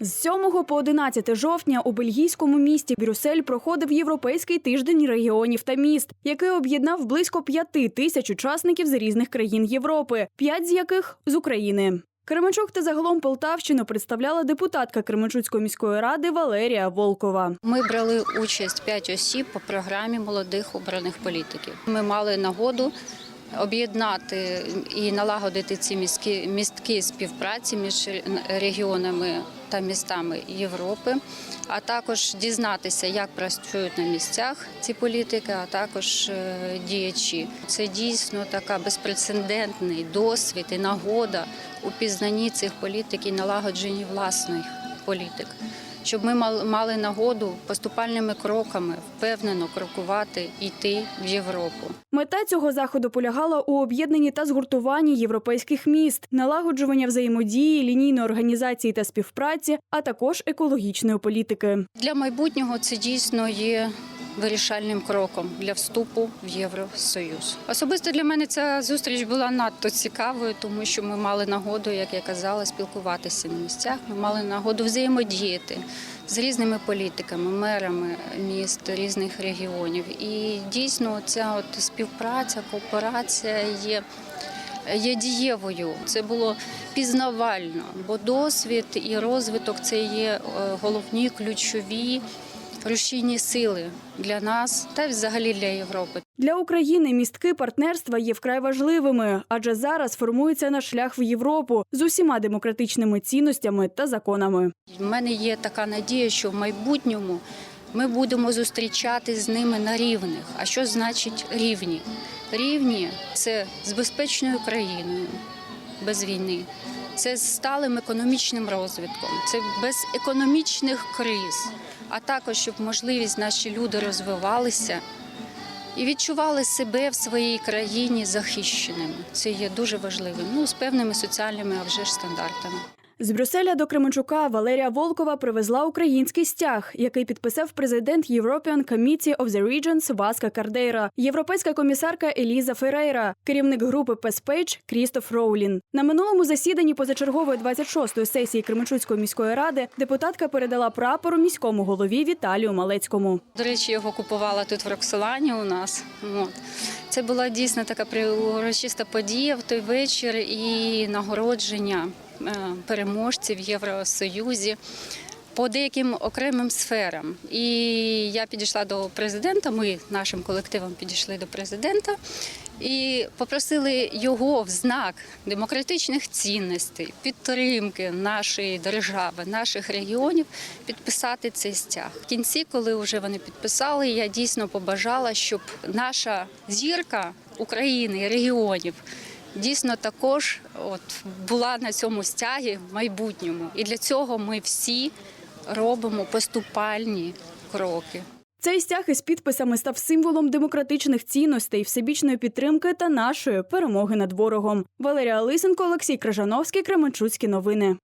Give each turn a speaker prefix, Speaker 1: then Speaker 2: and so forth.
Speaker 1: З 7 по 11 жовтня у бельгійському місті Брюссель проходив Європейський тиждень регіонів та міст, який об'єднав близько п'яти тисяч учасників з різних країн Європи, п'ять з яких з України. Кременчук та загалом Полтавщину представляла депутатка Кременчуцької міської ради Валерія Волкова.
Speaker 2: Ми брали участь п'ять осіб по програмі молодих обраних політиків. Ми мали нагоду об'єднати і налагодити ці міські містки співпраці між регіонами та містами Європи, а також дізнатися, як працюють на місцях ці політики, а також е, діячі. Це дійсно така безпрецедентний досвід і нагода у пізнанні цих політик і налагодженні власних політик щоб ми мал- мали нагоду поступальними кроками впевнено крокувати йти в Європу.
Speaker 1: Мета цього заходу полягала у об'єднанні та згуртуванні європейських міст, налагоджування взаємодії, лінійної організації та співпраці, а також екологічної політики.
Speaker 2: Для майбутнього це дійсно є вирішальним кроком для вступу в Євросоюз. Особисто для мене ця зустріч була надто цікавою, тому що ми мали нагоду, як я казала, спілкуватися на місцях. Ми мали нагоду взаємодіяти з різними політиками, мерами міст різних регіонів. І дійсно ця от співпраця, кооперація є є дієвою. Це було пізнавально, бо досвід і розвиток це є е, головні ключові рушійні сили для нас та взагалі для Європи.
Speaker 1: Для України містки партнерства є вкрай важливими, адже зараз формується наш шлях в Європу з усіма демократичними цінностями та законами.
Speaker 2: У мене є така надія, що в майбутньому ми будемо зустрічати з ними на рівних. А що значить рівні? Рівні це з безпечною країною без війни, це з сталим економічним розвитком, це без економічних криз, а також щоб можливість наші люди розвивалися і відчували себе в своїй країні захищеними. Це є дуже важливим. Ну з певними соціальними а вже ж стандартами.
Speaker 1: З Брюсселя до Кременчука Валерія Волкова привезла український стяг, який підписав президент European Committee of the Regions Васка Кардейра, європейська комісарка Еліза Ферейра, керівник групи Песпейдж Крістоф Роулін. На минулому засіданні позачергової 26-ї сесії Кременчуцької міської ради депутатка передала прапору міському голові Віталію Малецькому.
Speaker 2: До речі, його купувала тут в Роксолані у нас. Це була дійсно така урочиста подія в той вечір і нагородження переможців в Євросоюзі по деяким окремим сферам. І я підійшла до президента. Ми нашим колективом підійшли до президента і попросили його в знак демократичних цінностей, підтримки нашої держави, наших регіонів підписати цей стяг. В кінці, коли вже вони підписали, я дійсно побажала, щоб наша зірка України регіонів. Дійсно, також от була на цьому стягі в майбутньому, і для цього ми всі робимо поступальні кроки.
Speaker 1: Цей стяг із підписами став символом демократичних цінностей, всебічної підтримки та нашої перемоги над ворогом. Валерія Лисенко, Олексій Крижановський, Кременчуцькі новини.